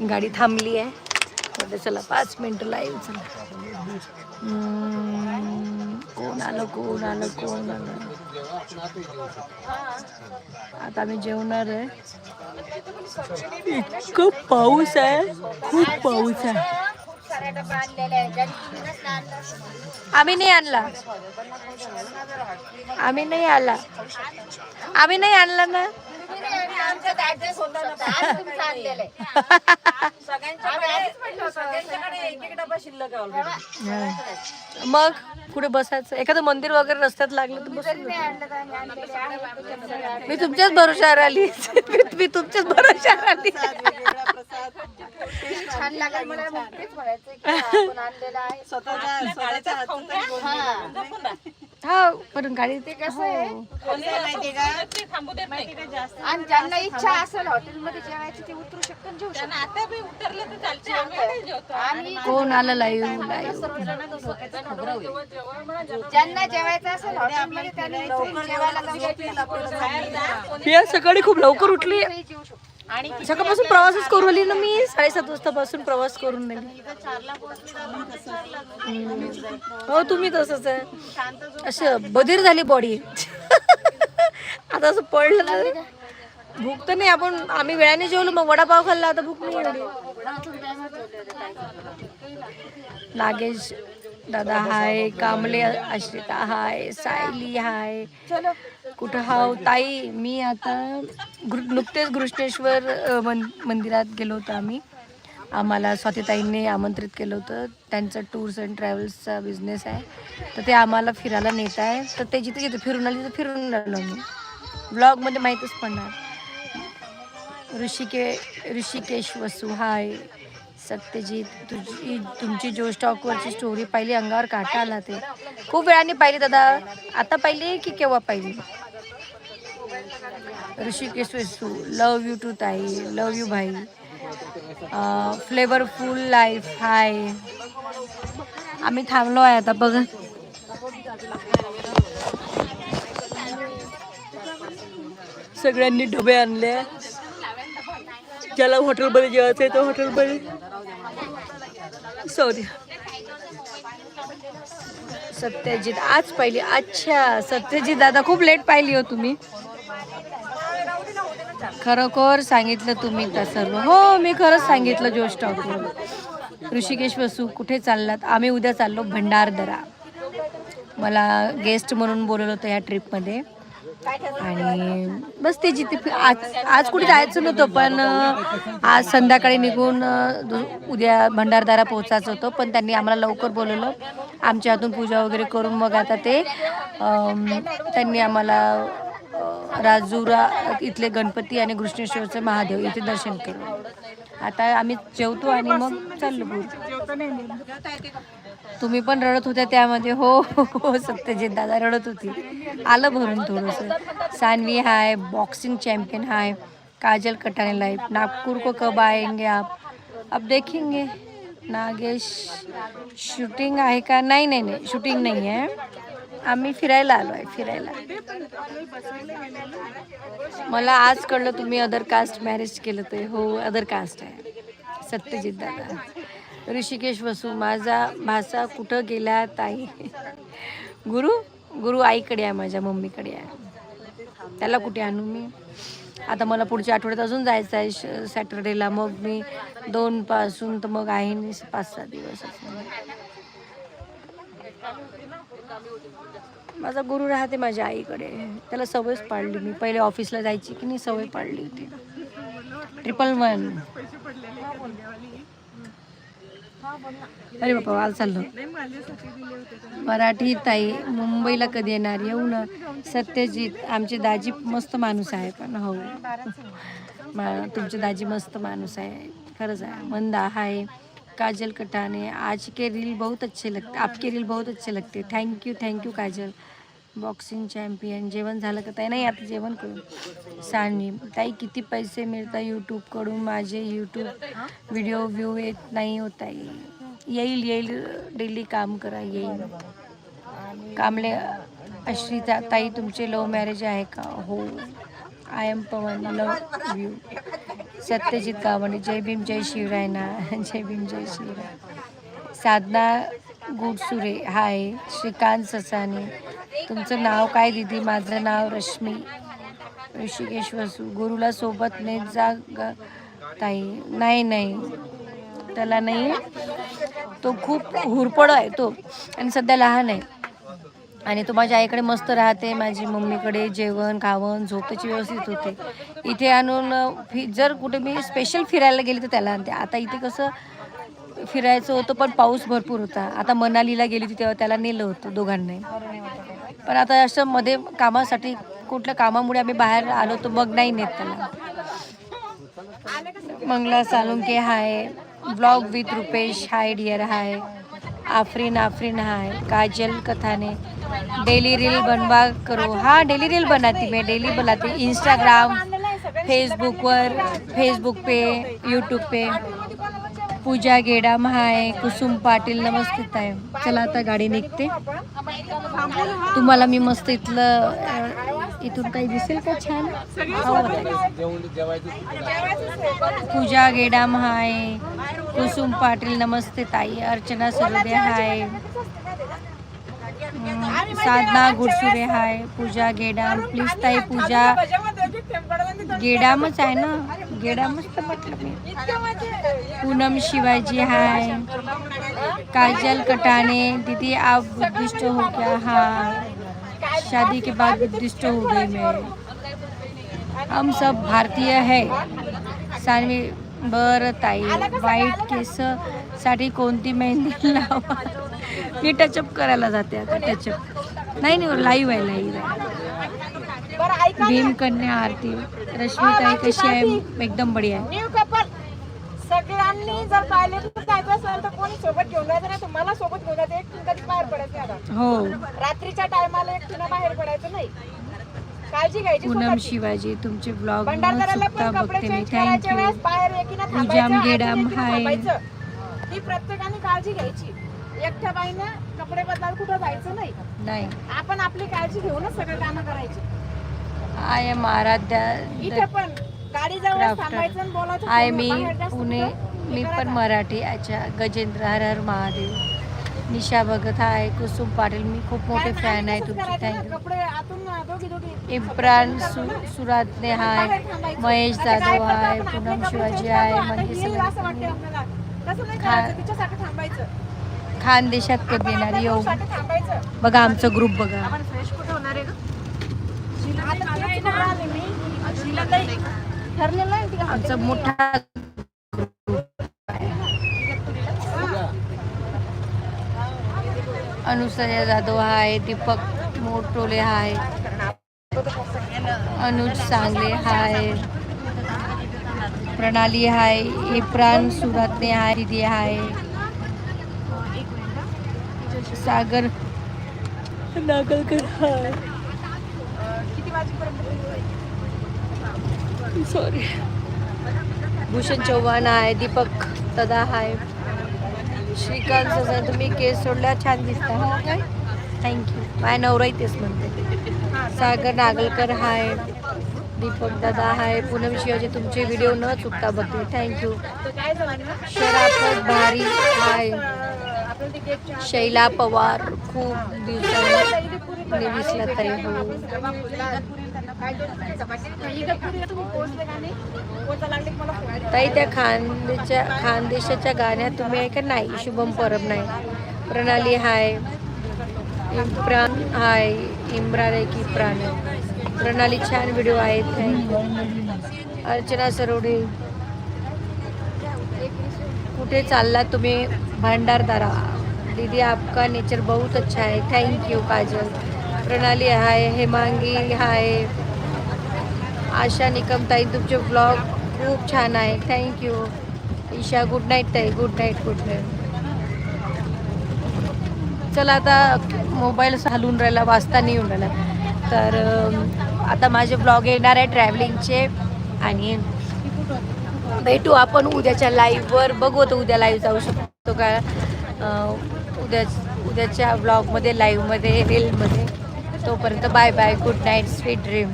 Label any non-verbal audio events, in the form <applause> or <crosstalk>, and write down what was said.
गाडी थांबली आहे. म्हटलं चला पाच मिनटं लाईव्ह चला कोण आलं कोण आलं कोण आलं? आता आम्ही जेवणार आहे. इतकं पाऊस आहे खूप पाऊस आहे. आम्ही नाही आणला. आम्ही नाही आला. आम्ही नाही आणला ना. मग कुठे बसायचं? एखादं मंदिर वगैरे रस्त्यात लागलं तर बसून जाऊ. मी तुमच्याच भरोशावर आली. मी- <laughs> मी तुमच्याच भरोशावर आली. छान लागेल मला मग तेच म्हणायचं की आपण आणलेलं आहे. स्वतःच्या स्वतःच्या हातचं तरी बनवून देणार. हा. पण गाडी ते कसं आहे? कसं आहे माहितीये का? माहितीये का? जास्त आणि ज्यांना इच्छा असेल हॉटेलमध्ये जेवायची ते उतरू शकतात आणि जेवू शकतात. आम्ही कोण आलं लाईव्ह लाईव्ह ज्यांना जेवायचं असेल हॉटेलमध्ये त्यांनी जेवायला जाऊ. सकाळी खूप लवकर उठली. जेवू शकतो. आणि सकाळपासून प्रवासच करून आली ना मी? साडेसात वाजतापासून प्रवास करून आली. हो तुम्ही तसंच आहे. असं बधीर झाली बॉडी आता असं पडलं ना भूक तर नाही आपण आम्ही वेळाने जेवलो मग वडापाव खाल्ला आता भूक नाही एवढी. नागेश दादा हाय कांबळे आश्रिता हाय सायली हाय. कुठं? हाव ताई मी आता गृ नुकतेच घृष्णेश्वर मन मंदिरात गेलो होतो आम्ही. आम्हाला स्वातीताईंनी आमंत्रित केलं होतं. त्यांचं टूर्स अँड ट्रॅव्हल्सचा बिझनेस आहे. तर ते आम्हाला फिरायला नेत आहे. तर ते जिथे जिथे फिरून आले तर फिरून आलो मी ब्लॉगमध्ये माहीतच पडणार. ऋषिके ऋषिकेश वसू हाय. सत्यजित तुझी तुमची जो स्टॉकवरची स्टोरी पाहिली अंगावर काटा आला ते. खूप वेळाने पाहिली दादा. आता पाहिली की केव्हा पाहिली? Rishikesh Vasu love you too ताई. लव यू भाई. फ्लेवरफुल लाईफ हाय आम्ही थांबलो आहे आता बघा. सगळ्यांनी डबे आणले. ज्याला हॉटेलमध्ये जेवायचं आहे तो हॉटेलमध्ये सॉरी सत्यजित आज पाहिली. अच्छा सत्यजित दादा खूप लेट पाहिली हो तुम्ही. खरोखर सांगितलं तुम्ही तसं सर्व? हो मी खरंच सांगितलं जोश टॉकवर ऋषिकेश वसू कुठे चाललात? आम्ही उद्या चाललो भंडारदरा. मला गेस्ट म्हणून बोलवलं होतं या ट्रिपमध्ये आणि बस ते जिथे आज आज कुठे जायचं नव्हतं पण आज संध्याकाळी निघून दु- उद्या भंडारदारा पोहोचायचं होतं पण त्यांनी आम्हाला लवकर बोलवलं. आमच्या हातून पूजा वगैरे करून मग आता ते त्यांनी आम्हाला राजुरा इथले गणपती आणि घृष्णेश्वरचं महादेव इथे दर्शन केलं. आता आम्ही जेवतो आणि मग चाललो तुम्ही पण रडत होत्या त्यामध्ये. हो हो हो सत्यजित दादा रडत होती. आलं भरून थोडंसं. Sanvi hi boxing champion hi Kajal Katane life Nagpur को कब आएंगे आप? अब देखेंगे. नागेश शूटिंग आहे का? नाही नाही नाही. शूटिंग नाही आहे. आम्ही फिरायला आलो आहे फिरायला. मला आज कळलं तुम्ही अदर कास्ट मॅरेज केलं ते हो अदर कास्ट आहे. सत्यजित दादा. ऋषिकेश वसू माझा भाषा कुठं गेला ताई? गुरु गुरु आईकडे आहे माझ्या मम्मीकडे आहे. त्याला कुठे आणू मी? आता मला पुढच्या आठवड्यात अजून जायचं आहे श- सॅटर्डेला. मग मी दोन पासून तर मग आहे पाच सहा दिवस असं. माझा गुरु राहते माझ्या आईकडे. त्याला सवयच पाडली मी. पहिले ऑफिसला जायची की नाही सवय पाडली होती. ट्रिपल वन अरे बापा आज चाललो. मराठी ताई मुंबईला कधी येणार? येऊ ना सत्यजित आमचे दाजी मस्त माणूस आहे पण हो. मा- तुमचे दाजी मस्त माणूस आहे. खरंच आहे. मंदा आहे. काजल कटाने. आज के रील बहुत अच्छे लगते आपके रील बहुत अच्छे लगते. Thank you thank you Kajal. Boxing champion जेवण झालं का ताई? नाही आता जेवण करू. सानी ताई किती पैसे मिळतात यूट्यूबकडून माझे यूट्यूब व्हिडिओ व्ह्यू येत नाही होत येईल येईल. डेली काम करा येईल. कामले अश्रिता ताई तुमचे लव्ह मॅरेज आहे का? हो. I am Pawan love you. Satyajit Gawane जय भीम जय शिवराय ना जय भीम जय शिवराय. साधना गुडसुरे हाय. श्रीकांत ससाने. तुमचं नाव काय दिदी? माझं नाव रश्मी. ऋषिकेश वसू गुरुला सोबत नेत जा ग ताई. नाही नाही. त्याला नाही. तो खूप हुरपड आहे तो. आणि सध्या लहान आहे. आणि तो माझ्या आईकडे मस्त राहते माझी मम्मीकडे जेवण खावण झोपेची व्यवस्थित होते. इथे आणून फि जर कुठे मी स्पेशल फिरायला गेली तर त्याला आणते. आता इथे कसं फिरायचं होतं पण पाऊस भरपूर होता. आता मनालीला गेली होती तेव्हा त्याला नेलं होतं दोघांनाही पण आता असं मध्ये कामासाठी कुठल्या कामामुळे आम्ही बाहेर आलो तर मग नाही नेत त्याला. Mangala Salunke hi blog with Rupesh hi dear hi Afreen Afreen hi Kajal Katane daily reel बनवा करो. हाँ डेली रील बनाती मैं. डेली बनाती. इंस्टाग्राम फेसबुकवर फेसबुक पे यूट्यूब पे. पूजा गेडाम हाय कुसुम पाटील नमस्ते ताई. चला आता गाडी निघते. तुम्हाला मी मस्त इथलं इथून काही दिसेल का छान? हो पूजा गेडाम हाय कुसुम पाटील नमस्ते ताई. Archana Sarode hi. Sadhana Gudsure hi Pooja Gedam please ताई पूजा. गेडामच आहे ना? गेडामच तर म्हटलं मी. पूनम शिवाजी हाय. काजल कटाने दीदी आप बुद्धिस्ट हो क्या? हाँ. शादी के बाद बुद्धिस्ट हो गई मैं. हम सब भारतीय है. सानवी बरं ताई वाईट केस साठी कोणती मेहंदी लावा? मी टचअप करायला जाते आता टचअप नाही नाही लाईव्ह आहे लाईव्ह आहे. भीम कन्या आरती रश्मिताई कशी आहे? एकदम बढिया आहे. न्यू कपल सगळ्यांनी जर पाहिले तर जायचं असेल तर कोणी सोबत घेऊन जायचं नाही तर मला सोबत घेऊन जायचं एक कधीच बाहेर पडायचं आता. हो. रात्रीच्या टायमाला एकटीनं बाहेर पडायचं नाही. काळजी घ्यायची पूनम. शिवाजी तुमचे ब्लॉग कपडे बघते मी. थँक्यू थांबायचं, गेडाम, हाय. ही प्रत्येकाने काळजी घ्यायची. एकट्या बाईनं कपडे बदलायला कुठं जायचं नाही. नाही. आपण आपली काळजी घेऊनच सगळं कामं करायची. आय एम आराध्या इथे पण गाडी जवळ क्राफ्टर. थांबायचं आणि बोलायचं आय. मी बाहेर जास्त पुणे कुठं मी हे पण करायचं. मराठी अच्छा गजेंद्र हर हर महादेव. निशा भगत आहे कुसुम पाटील मी खूप मोठे कारण फॅन आम्ही आहे तसंच तुमचे. करायचं ना, थँक्यू कपडे आतून दोघी दोघी. इम्रान सु सुरातने हाय महेश जाधव आहे पूनम शिवाजी आहे मंदी असं वाटतं आपल्याला. तसं नाही करायचं तिच्यासाठी थांबायचं. खान देशात कधी येणार? येऊ. बघा आमचा ग्रुप बघा. आहे आहे आमचा मोठा अनुसया जाधव हाय दीपक मोटोले हाय अनुज सांगले हाय प्रणाली हाय इप्रान सुरतने हाय दिदी hi Sagar. Nagalkar hi. Sorry Bhushan Chavan आहे दीपक तदा आहे. श्रीकांत सजन तुम्ही केस सोडल्या छान दिसता हो काय? थँक्यू माझ्या नवराही तेच म्हणते. सागर नागलकर हाय दीपक दादा हाय. पूनम शिवाजी तुमचे व्हिडिओ न चुकता बघते. थँक्यू शराफत भारी हाय. शैला पवार खूप दिवसांनी दिसला ताई ताई त्या खानदेच्या खानदेशाच्या गाण्यात तुम्ही आहे का नाही? शुभम परब नाही. प्रणाली हाय इम्रान हाय इम्रान आहे की प्राण. प्रणाली छान व्हिडिओ आहेत. अर्चना सरोडे. कुठे चालला तुम्ही? भंडारदारा दीदी आपका नेचर बहुत अच्छा है. Thank you Kajal. Pranali hi Hemangi हाय. आशा निकम ताई तुमचे ब्लॉग खूप छान आहे. Thank you Isha good night ताई गुड नाईट गुड नाईट चला आता मोबाईल हलून राहिला वाचता नाही येऊन राहिला. तर आता माझे ब्लॉग येणार आहे ट्रॅव्हलिंगचे आणि भेटू आपण उद्याच्या लाईव्हवर बघू तर उद्या लाईव्ह जाऊ शकतो का? उद्या उद्याच्या ब्लॉगमध्ये लाईव्हमध्ये रीलमध्ये तोपर्यंत bye bye good night sweet dream